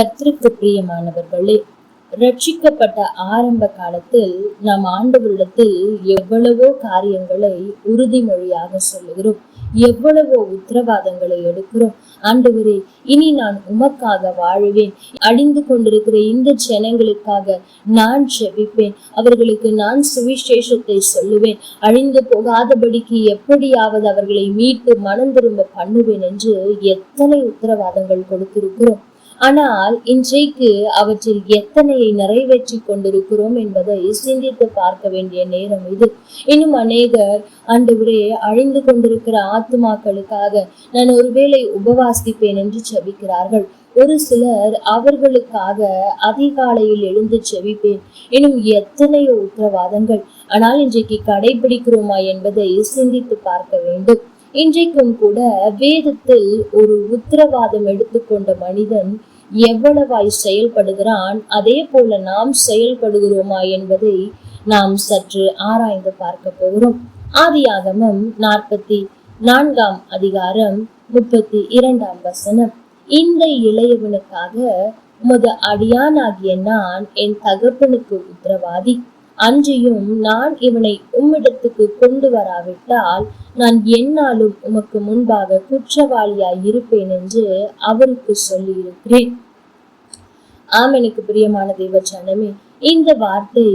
கத்திற்கு பிரியமானவர்களே ரட்சிக்கப்பட்ட ஆரம்ப காலத்தில் நாம் ஆண்டவரிடத்தில் எவ்வளவோ காரியங்களை உறுதிமொழியாக சொல்லுகிறோம். எவ்வளவோ உத்தரவாதங்களை எடுக்கிறோம். ஆண்டவரே இனி நான் உமக்காக வாழுவேன். அழிந்து கொண்டிருக்கிற இந்த ஜனங்களுக்காக நான் செபிப்பேன் அவர்களுக்கு நான் சுவிசேஷத்தை சொல்லுவேன். அழிந்து போகாதபடிக்கு எப்படியாவது அவர்களை மீட்டு மனம் திரும்ப பண்ணுவேன் என்று எத்தனை உத்தரவாதங்கள் கொடுத்திருக்கிறோம். ஆனால் இன்றைக்கு அவற்றில் எத்தனையை நிறைவேற்றி கொண்டிருக்கிறோம் என்பதை சிந்தித்து பார்க்க வேண்டிய நேரம் இது. இன்னும் அநேகர் ஆண்டவரே அழிந்து கொண்டிருக்கிற ஆத்துமாக்களுக்காக நான் ஒருவேளை உபவாசிப்பேன் என்று செபிக்கிறார்கள். ஒரு சிலர் அவர்களுக்காக அதிகாலையில் எழுந்து செவிப்பேன் எனும் எத்தனையோ உத்தரவாதங்கள். ஆனால் இன்றைக்கு கடைபிடிக்கிறோமா என்பதை சிந்தித்து பார்க்க வேண்டும். இன்றைக்கும் கூட வேதத்தில் ஒரு உத்தரவாதம் எடுத்துக்கொண்ட மனிதன் எவ்வளவாய் செயல்படுகிறான் அதே போல நாம் செயல்படுகிறோமா என்பதை நாம் சற்று ஆராய்ந்து பார்க்க போகிறோம். ஆதியாகமம் நாற்பத்தி நான்காம் அதிகாரம் முப்பத்தி இரண்டாம் வசனம். இந்த இளையவனுக்காக உமது அடியானாகிய நான் என் தகப்பனுக்கு உத்தரவாதி. அன்றியும் நான் இவனை உம்மிடத்துக்கு கொண்டு வராவிட்டால் நான் என்னாலும் உமக்கு முன்பாக குற்றவாளியாய் இருப்பேன் என்று அவருக்கு சொல்லியிருக்கிறேன். ஆம் எனக்கு பிரியமான தெய்வ ஜனமே இந்த வார்த்தை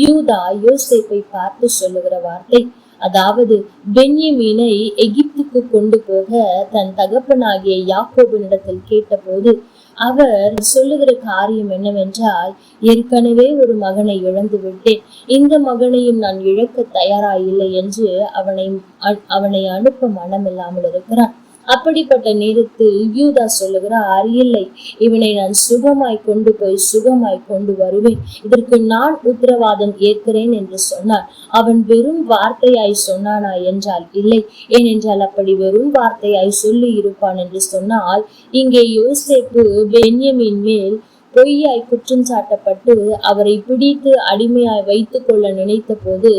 யூதா யோசேப்பை பார்த்து சொல்லுகிற வார்த்தை. அதாவது பென்யமீனை எகிப்துக்கு கொண்டு போக தன் தகப்பனாகிய யாக்கோபினிடத்தில் கேட்டபோது அவர் சொல்லுகிற காரியம் என்னவென்றால் ஏற்கனவே ஒரு மகனை இழந்து விட்டேன் இந்த மகனையும் நான் இழக்க தயாராயில்லை என்று அவனை அவனை அனுப்ப மனமில்லாமல் இருக்கிறான். அப்படிப்பட்ட நேரத்தில் யூதா சொல்லுகிறார் இல்லை இவனை நான் சுகமாய் கொண்டு போய் சுகமாய் கொண்டு வருவேன். இதற்கு நான் உத்தரவாதம் ஏற்கிறேன் என்று சொன்னார். அவன் வெறும் வார்த்தையாய் சொன்னானா என்றால் இல்லை. ஏனென்றால் அப்படி வெறும் வார்த்தையாய் சொல்லி இருப்பான் என்று சொன்னால் இங்கே யோசேப்பு பென்யமின் மேல் பொய்யாய் குற்றம் சாட்டப்பட்டு அவரை பிடித்து அடிமையாய் வைத்துக் கொள்ள நினைத்த போது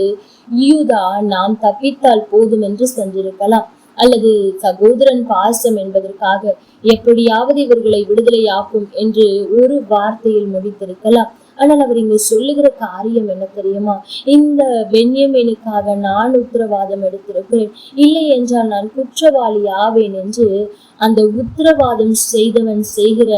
யூதா நாம் தப்பித்தால் போதும் என்று சென்றிருக்கலாம். அல்லது சகோதரன் பாசம் என்பதற்காக எப்படியாவது இவர்களை விடுதலையாக்கும் என்று ஒரு வார்த்தையில் முடித்திருக்கலாம். ஆனால் அவர் இங்கு சொல்லுகிற காரியம் என்ன தெரியுமா? இந்த வெண்யமேனுக்காக நான் உத்தரவாதம் எடுத்திருக்கிறேன். இல்லை என்றால் நான் குற்றவாளி ஆவேன் என்று அந்த உத்தரவாதம் செய்தவன் செய்கிற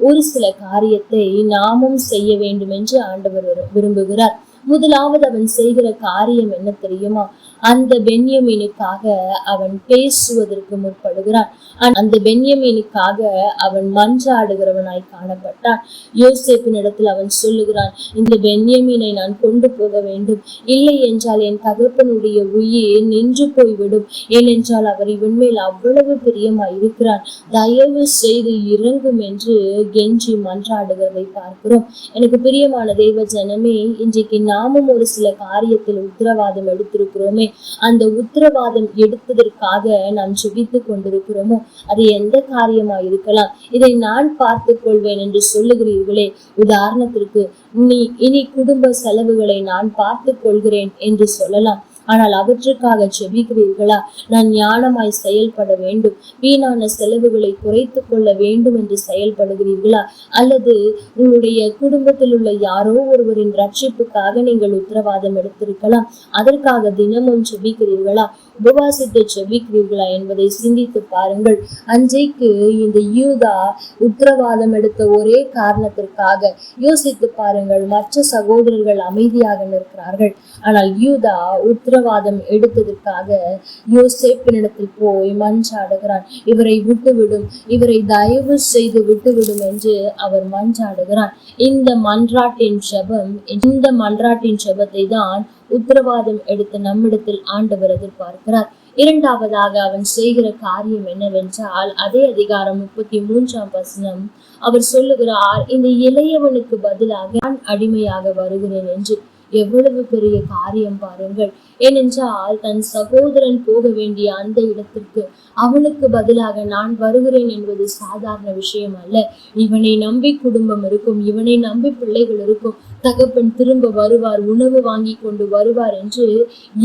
ஒரு சில காரியத்தை நாமும் செய்ய வேண்டும் என்று ஆண்டவர் விரும்புகிறார். முதலாவது அவன் செய்கிற காரியம் என்ன தெரியுமா? அந்த பென்யமீனுக்காக அவன் பேசுவதற்கு முற்படுகிறான். அந்த பென்யமீனுக்காக அவன் மன்றாடுகிறவனாய் காணப்பட்டான். யோசேப்பின் இடத்தில் அவன் சொல்லுகிறான் இந்த பென்யமீனை நான் கொண்டு போக வேண்டும். இல்லை என்றால் என் தகப்பனுடைய உயிர் நின்று போய்விடும். ஏனென்றால் அவர் இவன் மேல் அவ்வளவு பிரியமாய் இருக்கிறான் தயவு செய்து இறங்கும் என்று கெஞ்சி மன்றாடுகிறதை பார்க்கிறோம். எனக்கு பிரியமான தெய்வ ஜனமே இன்றைக்கு நாமும் ஒரு சில காரியத்தில் உத்தரவாதம் எடுத்திருக்கிறோமே. அந்த உத்தரவாதம் எடுத்ததற்காக நாம் ஜெபித்துக் கொண்டிருக்கிறோமோ? அது எந்த காரியமா இருக்கலாம்? இதை நான் பார்த்துக் கொள்வேன் என்று சொல்லுகிறீர்களே. உதாரணத்திற்கு நீ இனி குடும்ப செலவுகளை நான் பார்த்துக் கொள்கிறேன் என்று சொல்லலாம். ஆனால் அவற்றுக்காக செபிக்கிறீர்களா? நான் ஞானமாய் செயல்பட வேண்டும். வீணான செலவுகளை குறைத்து கொள்ள வேண்டும் என்று செயல்படுகிறீர்களா? அல்லது உங்களுடைய குடும்பத்தில் உள்ள யாரோ ஒருவரின் ரட்சிப்புக்காக நீங்கள் உத்தரவாதம் எடுத்திருக்கலாம். அதற்காக தினமும் செபிக்கிறீர்களா? உபவாசத்தை செபிக்கிறீர்களா என்பதை சிந்தித்து பாருங்கள். அஞ்சைக்கு இந்த யூதா உத்தரவாதம் எடுத்த ஒரே காரணத்திற்காக யோசித்து பாருங்கள் மற்ற சகோதரர்கள் அமைதியாக நிற்கிறார்கள். ஆனால் யூதா உத்தரவாதம் எடுத்ததற்காக யோசேப்பினிடத்தில் போய் மஞ்சாடுகிறான் இவரை விட்டுவிடும் இவரை தயவு செய்து விட்டுவிடும் என்று அவர் மஞ்சாடுகிறான் இந்த மன்றாட்டின் ஜெபம் இந்த மன்றாட்டின் ஜெபத்தை தான் உத்தரவாதம் எடுத்து நம்மிடத்தில் ஆண்டவர் எதிர்பார்க்கிறார். இரண்டாவதாக அவன் செய்கிற காரியம் என்னவென்றால் அதே அதிகாரம் முப்பத்தி மூன்றாம் வசனம் அவர் சொல்லுகிறார் இந்த இளையவனுக்கு பதிலாக நான் அடிமையாக வருகிறேன் என்று. எவ்வளவு பெரிய காரியம் பாருங்கள். ஏனென்றால் தன் சகோதரன் போக வேண்டிய அந்த இடத்திற்கு அவனுக்கு பதிலாக நான் வருகிறேன் என்பது சாதாரண விஷயம் அல்ல. இவனை நம்பி குடும்பம் இருக்கும் இவனை நம்பி பிள்ளைகள் இருக்கும். தகப்பன் திரும்ப வருவார் உணவு வாங்கி கொண்டு வருவார் என்று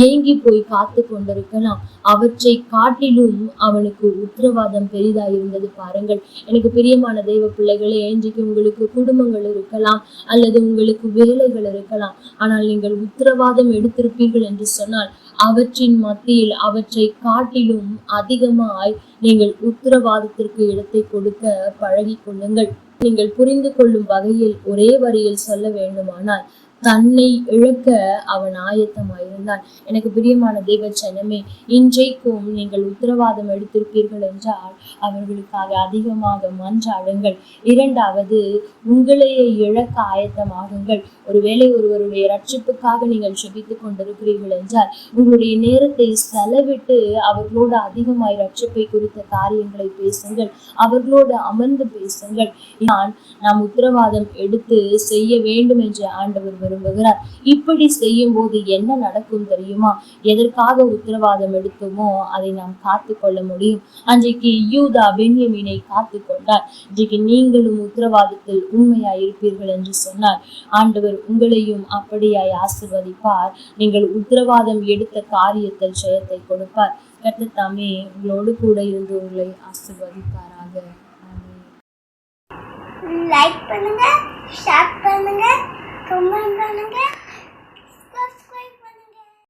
ஏங்கி போய் காத்து கொண்டிருக்கலாம். அவற்றை காட்டிலும் அவனுக்கு உத்தரவாதம் பெரிதாக இருந்தது பாருங்கள். எனக்கு பிரியமான தெய்வ பிள்ளைகளே இன்றைக்கு உங்களுக்கு குடும்பங்கள் இருக்கலாம் அல்லது உங்களுக்கு வேலைகள் இருக்கலாம். ஆனால் நீங்கள் உத்தரவாதம் எடுத்திருப்பீர்கள் என்று சொன்னால் அவற்றின் மத்தியில் அவற்றை காட்டிலும் அதிகமாய் நீங்கள் உத்தரவாதத்திற்கு இடத்தை கொடுக்க பழகி கொள்ளுங்கள். நீங்கள் புரிந்து கொள்ளும் வகையில் ஒரே வரியில் சொல்ல வேண்டுமானால் தன்னை இழக்க அவன் ஆயத்தமாயிருந்தான் எனக்கு பிரியமான தேவ ஜனமே இன்றைக்கும் நீங்கள் உத்தரவாதம் எடுத்திருப்பீர்கள் என்றால் அவர்களுக்காக அதிகமாக மன்றாடுங்கள். இரண்டாவது உங்களையே இழக்க ஆயத்தமாகுங்கள். ஒருவேளை ஒருவருடைய ரட்சிப்புக்காக நீங்கள் செபித்துக் கொண்டிருக்கிறீர்கள் என்றால் உங்களுடைய நேரத்தை செலவிட்டு அவர்களோடு அதிகமாய் ரட்சிப்பை குறித்த காரியங்களை பேசுங்கள். அவர்களோடு அமர்ந்து பேசுங்கள். நான் நாம் உத்தரவாதம் எடுத்து செய்ய வேண்டும் என்று ஆண்டவர் விரும்புகிறார். இப்படி செய்யும் போது என்ன நடக்கும் தெரியுமா? எதற்காக உத்தரவாதம் எடுத்தோமோ அதை நாம் காத்து கொள்ள முடியும். அன்றைக்கு யூதா பென்யமீனை காத்து கொண்டார். இன்றைக்கு நீங்களும் உத்தரவாதத்தில் உண்மையாய் இருப்பீர்கள் என்று சொன்னார். ஆண்டவர் உங்களையும் அப்படியாய் ஆசிர்வதிப்பார். நீங்கள் உத்தரவாதம் எடுத்த காரியத்தில் ஜெயத்தை கொடுப்பார். கர்த்தர் தாமே உங்களோடு கூட இருந்து உங்களை ஆசிர்வதிப்பாராக. லைக் பண்ணுங்க ஷேர் பண்ணுங்க. கமெண்ட் பண்ணுங்க